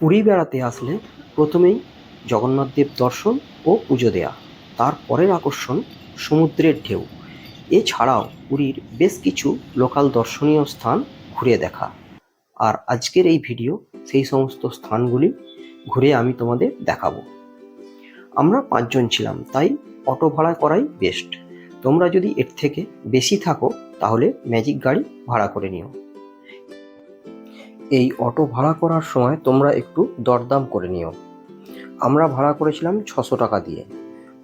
পুরী বেড়াতে আসলে প্রথমেই জগন্নাথ দেব দর্শন ও পুজো দেয়া, তার পরের আকর্ষণ সমুদ্রের ঢেউ। এছাড়াও পুরীর বেশ কিছু লোকাল দর্শনীয় স্থান ঘুরে দেখা। আর আজকের এই ভিডিও সেই সমস্ত স্থানগুলি ঘুরে আমি তোমাদের দেখাবো। আমরা পাঁচজন ছিলাম, তাই অটো ভাড়া করাই বেস্ট তোমরা যদি এর থেকে বেশি থাকো, তাহলে ম্যাজিক গাড়ি ভাড়া করে নিও। এই অটো ভাড়া করার সময় তোমরা একটু দরদাম করে নিও। আমরা ভাড়া করেছিলাম ছশো টাকা দিয়ে।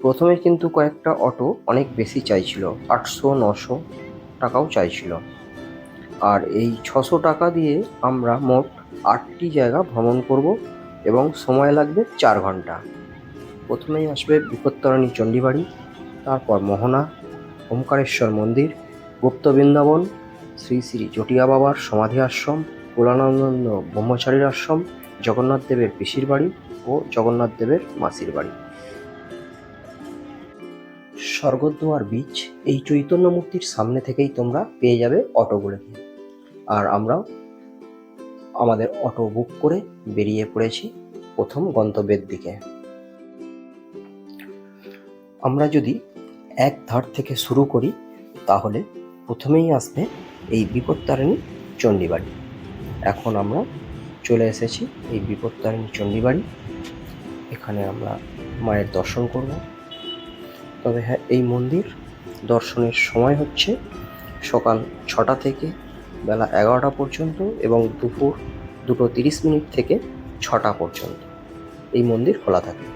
প্রথমে কিন্তু কয়েকটা অটো অনেক বেশি চাইছিল, আটশো, নশো টাকাও চাইছিল। আর এই ছশো টাকা দিয়ে আমরা মোট আটটি জায়গা ভ্রমণ করব এবং সময় লাগবে চার ঘণ্টা। প্রথমেই আসবে বিপত্তারণী চণ্ডীবাড়ি, তারপর মোহনা, ওমকারেশ্বর মন্দির, গুপ্ত বৃন্দাবন, শ্রী শ্রী জটিয়া বাবার সমাধি আশ্রম পুরানন্দ ব্রহ্মচারীর আশ্রম, জগন্নাথ দেবের পিসির বাড়ি ও জগন্নাথ দেবের মাসির বাড়ি। স্বর্গদ্বার বীচ এই চৈতন্য মূর্তির সামনে থেকেই তোমরা পেয়ে যাবে অটোগুলোকে আর আমরাও আমাদের অটো বুক করে বেরিয়ে পড়েছি প্রথম গন্তব্যের দিকে। আমরা যদি এক ধার থেকে শুরু করি, তাহলে প্রথমেই আসবে এই বিপত্তারিণী চণ্ডীবাড়ি। এখন আমরা চলে এসেছি এই বিপত্তারিণী চণ্ডীবাড়ি। এখানে আমরা মায়ের দর্শন করব। তবে হ্যাঁ এই মন্দির দর্শনের সময় হচ্ছে সকাল ছটা থেকে বেলা এগারোটা পর্যন্ত এবং দুপুর দুটো তিরিশ মিনিট থেকে ছটা পর্যন্ত এই মন্দির খোলা থাকে।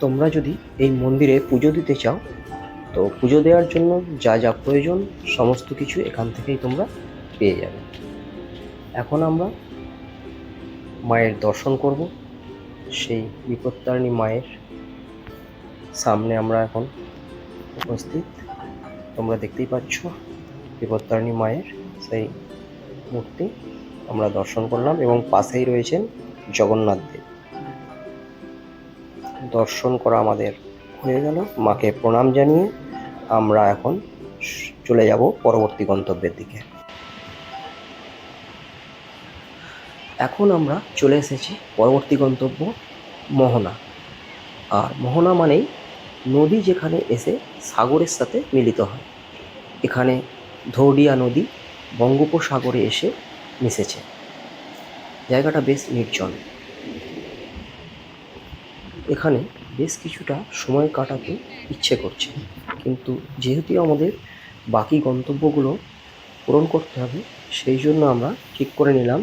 তোমরা যদি এই মন্দিরে পুজো দিতে চাও তো পুজো দেওয়ার জন্য যা যা প্রয়োজন, সমস্ত কিছু এখান থেকেই তোমরা পেয়ে যাবে। এখন আমরা মায়ের দর্শন করব। সেই বিপত্তারিণী মায়ের সামনে আমরা এখন উপস্থিত। তোমরা দেখতেই পাচ্ছ, বিপত্তারিণী মায়ের সেই মূর্তি আমরা দর্শন করলাম এবং পাশেই রয়েছেন জগন্নাথ দেব। দর্শন করা আমাদের হয়ে গেল। মাকে প্রণাম জানিয়ে আমরা এখন চলে যাব পরবর্তী গন্তব্যের দিকে। এখন আমরা চলে এসেছি পরবর্তী গন্তব্য মোহনা। আর মোহনা মানেই নদী যেখানে এসে সাগরের সাথে মিলিত হয়। এখানে ধৌডিয়া নদী বঙ্গোপসাগরে এসে মিশেছে। জায়গাটা বেশ নির্জন। এখানে বেশ কিছুটা সময় কাটাতে ইচ্ছে করছে। কিন্তু যেহেতু আমাদের বাকি গন্তব্যগুলো পূরণ করতে হবে, সেই জন্য আমরা ঠিক করে নিলাম,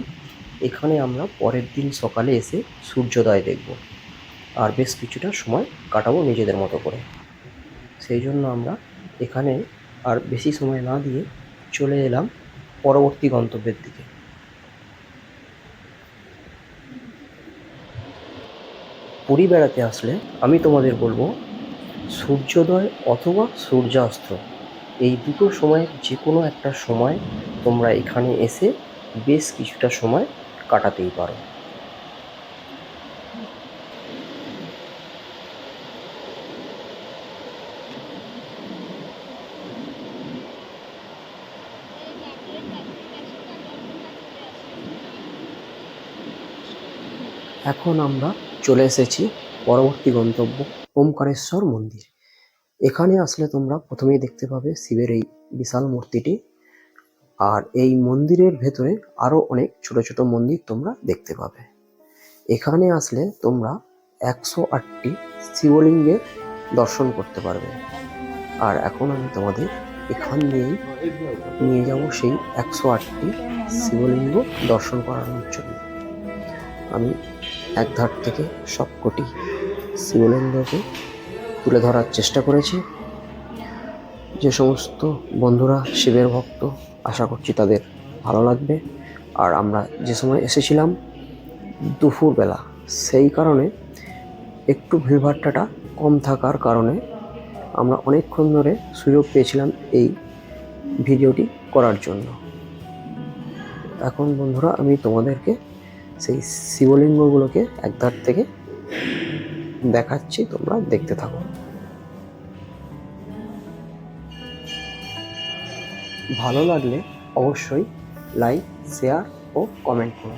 এখানে আমরা পরের দিন সকালে এসে সূর্যোদয় দেখব আর বেশ কিছুটা সময় কাটাবো নিজেদের মতো করে। সেই জন্য আমরা এখানে আর বেশি সময় না দিয়ে চলে এলাম পরবর্তী গন্তব্যের দিকে। পুরী বেড়াতে আসলে আমি তোমাদের বলব সূর্যোদয় অথবা সূর্যাস্ত। এই দুটো সময়ের যে কোনো একটা সময় তোমরা এখানে এসে বেশ কিছুটা সময় কাটাতেই পারো। এখন আমরা চলে এসেছি, পরবর্তী গন্তব্য ওমকারেশ্বর মন্দির। এখানে আসলে তোমরা প্রথমেই দেখতে পাবে শিবের এই বিশাল মূর্তিটি। আর এই মন্দিরের ভেতরে আরও অনেক ছোট ছোট মন্দির তোমরা দেখতে পাবে। এখানে আসলে তোমরা একশো আটটি শিবলিঙ্গের দর্শন করতে পারবে। আর এখন আমি তোমাদের এখান দিয়েই নিয়ে যাব সেই একশো আটটি শিবলিঙ্গ দর্শন করানোর জন্য। আমি এক ধার থেকে সবকটি শিবলিঙ্গকে তুলে ধরার চেষ্টা করেছি। যে সমস্ত বন্ধুরা শিবের ভক্ত, আশা করছি তাদের ভালো লাগবে। আর আমরা যে সময় এসেছিলাম দুপুরবেলা, সেই কারণে একটু ভিড়ভাট্টাটা কম থাকার কারণে আমরা অনেকক্ষণ ধরে সুযোগ পেয়েছিলাম এই ভিডিওটি করার জন্য। এখন বন্ধুরা, আমি তোমাদেরকে সেই শিবলিঙ্গগুলোকে একধার থেকে দেখাচ্ছি, তোমরা দেখতে থাকো। ভালো লাগলে অবশ্যই লাইক শেয়ার ও কমেন্ট করো।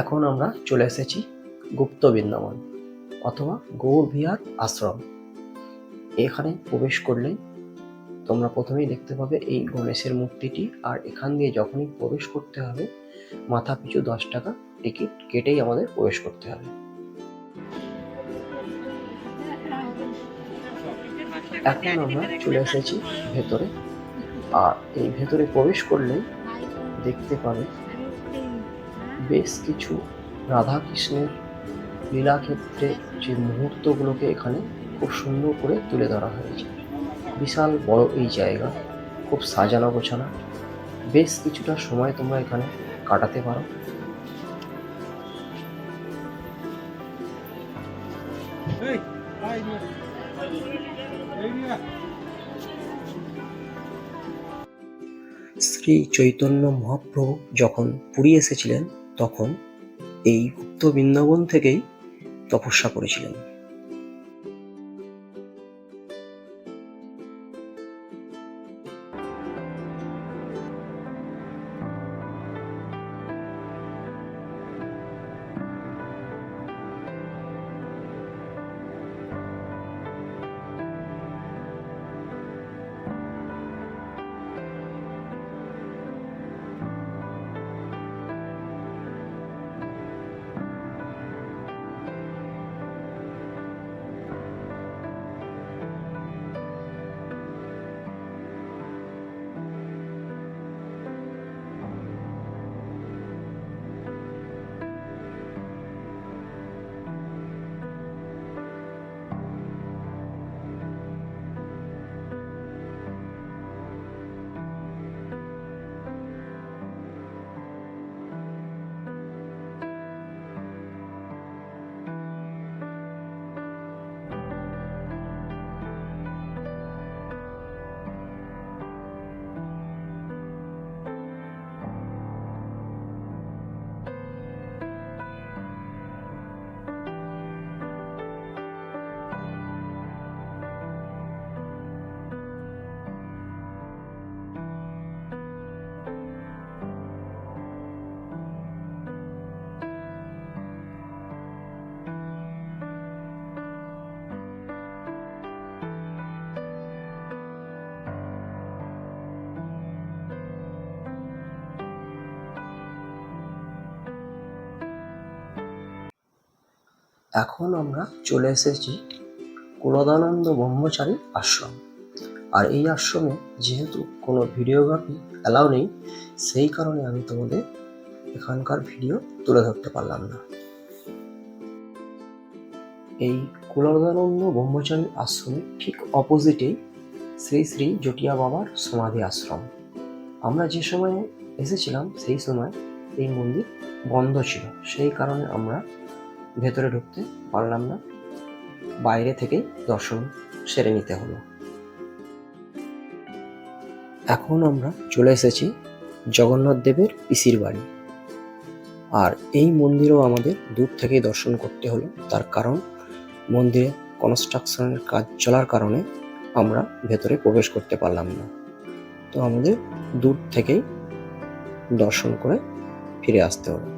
এখন আমরা চলে এসেছি গুপ্ত বৃন্দাবন অথবা গৌর বিহার আশ্রম। এখানে প্রবেশ করলেই তোমরা প্রথমেই দেখতে পাবে এই গণেশের মূর্তিটি আর এখান দিয়ে যখনই প্রবেশ করতে হবে, মাথা পিছু দশ টাকা টিকিট কেটেই আমাদের প্রবেশ করতে হবে। এখন আমরা চলে এসেছি ভেতরে। আর এই ভেতরে প্রবেশ করলেই দেখতে পাবে বেশ কিছু রাধা কৃষ্ণের লীলাক্ষেত্রে যে মুহূর্তগুলোকে এখানে খুব সুন্দর করে তুলে ধরা হয়েছে। বিশাল বড় এই জায়গা খুব সাজানো গোছানো। বেশ কিছুটা সময় তোমরা এখানে কাটাতে পারো. শ্রী চৈতন্য মহাপ্রভু যখন পুরী এসেছিলেন তখন এই গুপ্ত বৃন্দাবন থেকেই তপস্যা করেছিলেন। এখন আমরা চলে এসেছি কুলদানন্দ ব্রহ্মচারী আশ্রম। আর এই আশ্রমে যেহেতু কোনো ভিডিওগ্রাফি অ্যালাউ নেই, সেই কারণে আমি তোমাদের এখানকার ভিডিও তুলে ধরতে পারলাম না। এই কুলদানন্দ ব্রহ্মচারী আশ্রমের ঠিক অপোজিটেই শ্রী শ্রী জটিয়া বাবার সমাধি আশ্রম। আমরা যে সময়ে এসেছিলাম, সেই সময় এই মন্দির বন্ধ ছিল। সেই কারণে আমরা ভেতরে ঢুকতে পারলাম না। বাইরে থেকেই দর্শন সেরে নিতে হলো। এখন আমরা চলে এসেছি জগন্নাথ দেবের পিসির বাড়ি। আর এই মন্দিরও আমাদের দূর থেকেই দর্শন করতে হলো। তার কারণ, মন্দিরে কনস্ট্রাকশনের কাজ চলার কারণে আমরা ভেতরে প্রবেশ করতে পারলাম না। তো আমাদের দূর থেকেই দর্শন করে ফিরে আসতে হলো।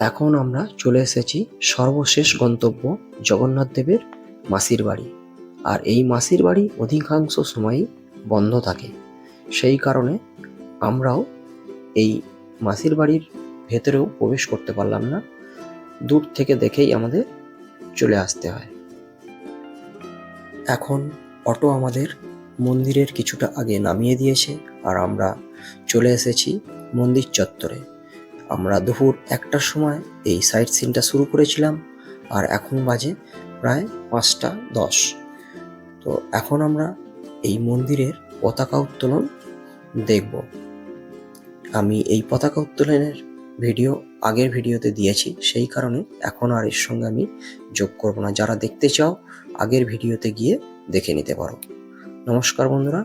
এখন আমরা চলে এসেছি সর্বশেষ গন্তব্য জগন্নাথ দেবের মাসির বাড়ি। আর এই মাসির বাড়ি অধিকাংশ সময়ই বন্ধ থাকে। সেই কারণে আমরাও এই মাসির বাড়ির ভেতরেও প্রবেশ করতে পারলাম না। দূর থেকে দেখেই আমাদের চলে আসতে হয়। এখন অটো আমাদের মন্দিরের কিছুটা আগে নামিয়ে দিয়েছে। আর আমরা চলে এসেছি মন্দির চত্বরে। আমরা দুপুর একটার সময় এই সাইট সিনটা শুরু করেছিলাম, আর এখন বাজে প্রায় পাঁচটা দশ। তো এখন আমরা এই মন্দিরের পতাকা উত্তোলন দেখব। আমি এই পতাকা উত্তোলনের ভিডিও আগের ভিডিওতে দিয়েছি, সেই কারণে এখন আর এর সঙ্গে আমি যোগ করব না। যারা দেখতে চাও, আগের ভিডিওতে গিয়ে দেখে নিতে পারো। নমস্কার বন্ধুরা,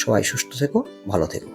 সবাই সুস্থ থেকো, ভালো থেকো।